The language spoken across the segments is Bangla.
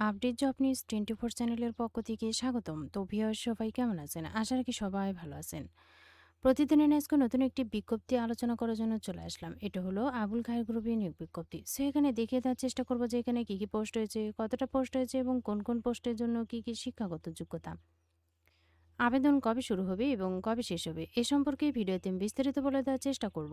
Update job news twenty four চ্যানেলের পক্ষ থেকে স্বাগতম। তো ভিওর সবাই কেমন আছেন? আশা রাখি সবাই ভালো আছেন। প্রতিদিনের আজকে নতুন একটি বিজ্ঞপ্তি আলোচনা করার জন্য চলে আসলাম। এটা হলো আবুল খায়ের গ্রুপের নিয়োগ বিজ্ঞপ্তি। সো এখানে দেখিয়ে দেওয়ার চেষ্টা করব যে এখানে কী কী পোস্ট হয়েছে, কতটা পোস্ট হয়েছে এবং কোন কোন পোস্টের জন্য কী কী শিক্ষাগত যোগ্যতা। আবেদন কবে শুরু হবে এবং কবে শেষ হবে, এ সম্পর্কে ভিডিওতে বিস্তারিত বলে দেওয়ার চেষ্টা করব।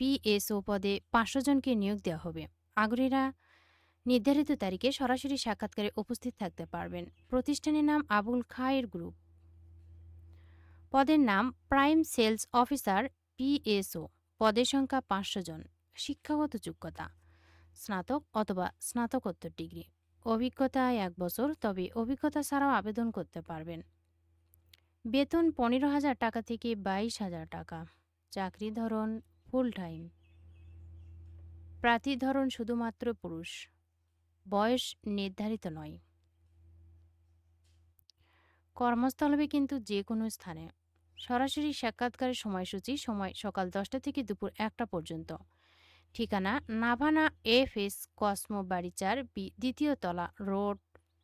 পিএসও পদে পাঁচশো জনকে নিয়োগ দেওয়া হবে। আগ্রহীরা নির্ধারিত তারিখে সরাসরি সাক্ষাৎকারে উপস্থিত থাকতে পারবেন। প্রতিষ্ঠানের নাম আবুল খায়ের গ্রুপ। পদের নাম প্রাইম সেলস অফিসার পিএসও। পদের সংখ্যা পাঁচশো জন। শিক্ষাগত যোগ্যতা, স্নাতক অথবা স্নাতকোত্তর ডিগ্রি। অভিজ্ঞতা এক বছর, তবে অভিজ্ঞতা ছাড়াও আবেদন করতে পারবেন। বেতন পনেরো হাজার টাকা থেকে বাইশ হাজার টাকা। চাকরি ধরন ফুল টাইম। প্রার্থী ধরন শুধুমাত্র পুরুষ। বয়স নির্ধারিত নয়। কর্মস্থল হবে কিন্তু যে কোনো স্থানে। সরাসরি সাক্ষাৎকারের সময়সূচি সময় সকাল দশটা থেকে দুপুর একটা পর্যন্ত। ঠিকানা, নাভানা এফ এস কসমো বাড়িচার বি, দ্বিতীয় তলা, রোড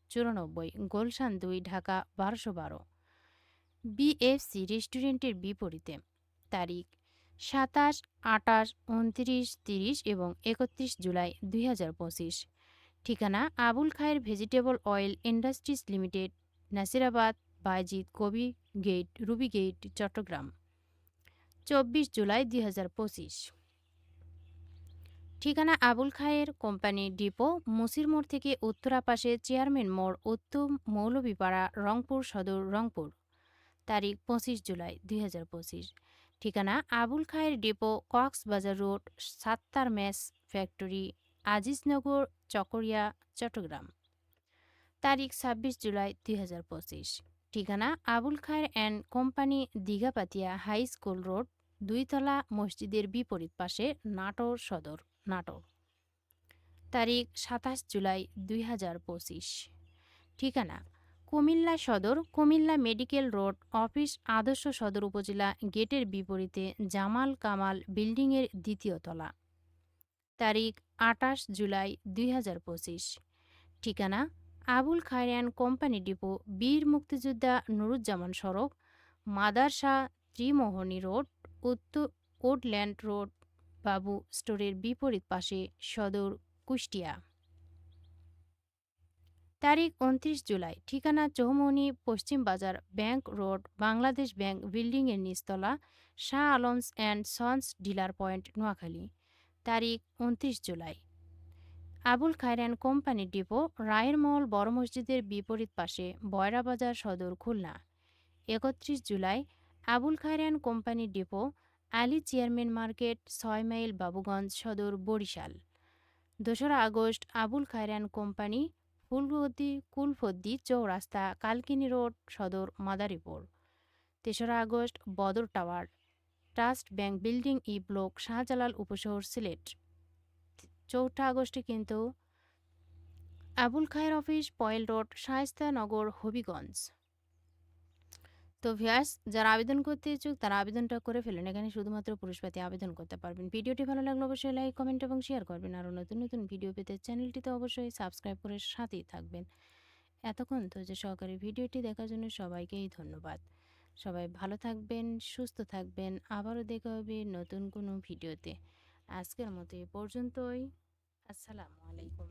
চুরানব্বই, গোলশান দুই, ঢাকা বারোশো বারো। বিএফসি রেস্টুরেন্টের বিপরীতে। তারিখ সাতাশ, আটাশ, উনত্রিশ, তিরিশ এবং একত্রিশ জুলাই দুই হাজার পঁচিশ। ঠিকানা Abul Khayer vegetable oil industries limited, Nasirabad, Bayezid কবি গেট, রুবি গেট, চট্টগ্রাম। চব্বিশ জুলাই দুই হাজার পঁচিশ। ঠিকানা আবুল খায়ের কোম্পানি ডিপো, মুসির মোড় থেকে উত্তরা পাশে চেয়ারম্যান মোড়, উত্তম মৌলভীপাড়া, রংপুর সদর, রংপুর। তারিখ পঁচিশ জুলাই দুই হাজার পঁচিশ। ঠিকানা Abul Khayer depot, Cox's Bazar road, Sattar mace factory Aziznagar Chakaria, Chattogram. তারিখ ছাব্বিশ জুলাই দুই হাজার পঁচিশ। ঠিকানা Abul Khayer and company Dighapatia high school road, দুইতলা মসজিদের বিপরীত পাশে নাটোর সদর, নাটোর। তারিখ সাতাশ জুলাই দুই হাজার পঁচিশ। ঠিকানা কুমিল্লা সদর, কুমিল্লা মেডিকেল রোড, অফিস আদর্শ সদর উপজেলা গেটের বিপরীতে জামাল কামাল বিল্ডিংয়ের দ্বিতীয় তলা। তারিখ আটাশ জুলাই দুই হাজার পঁচিশ। ঠিকানা আবুল খায়রান কোম্পানি ডিপো, বীর মুক্তিযোদ্ধা নুরুজ্জামান সড়ক মাদারশা ত্রিমোহনী রোড, উত্তর কোটল্যান্ড রোড, বাবু স্টোরের বিপরীত পাশে সদর কুষ্টিয়া। তারিখ উনত্রিশ জুলাই। ঠিকানা চৌমনি পশ্চিম বাজার, ব্যাংক রোড, বাংলাদেশ ব্যাংক বিল্ডিংয়ের নিচতলা, Shah Alam's and sons dealer point, Noakhali. তারিখ উনত্রিশ July. Abul Khayer and company depot, Rayer Mahal বড় মসজিদের বিপরীত পাশে বয়রাবাজার সদর খুলনা। একত্রিশ July, Abul Khayer and company depot, Ali chairman market, ছয় মাইল বাবুগঞ্জ সদর বরিশাল। দোসরা আগস্ট, আবুল খায়রান কোম্পানি ফুলবদ্দি কুলফদ্দি, চৌরাস্তা, কালকিনি রোড, সদর, মাদারীপুর। তেসরা August, Badar tower. Trust bank building E block, Shahjalal Upashahar, Sylhet. চৌঠা আগস্টে কিন্তু আবুল খায়ের অফিস, পয়েল রোড শায়স্তানগর হবিগঞ্জ। তো ভিয়াস যারা আবেদন করতে ইচ্ছুক, তারা আবেদনটা করে ফেলেন। এখানে শুধুমাত্র পুরুষ পাতি আবেদন করতে পারবেন। ভিডিওটি ভালো লাগলে অবশ্যই লাইক, কমেন্ট এবং শেয়ার করবেন। আরও নতুন নতুন ভিডিও পেতে চ্যানেলটিতে অবশ্যই সাবস্ক্রাইব করে সাথেই থাকবেন। এতক্ষণ তো যে সহকারী ভিডিওটি দেখার জন্য সবাইকেই ধন্যবাদ। সবাই ভালো থাকবেন, সুস্থ থাকবেন। আবারও দেখা হবে নতুন কোনো ভিডিওতে। আজকের মতো এ পর্যন্তই। আসসালামু আলাইকুম।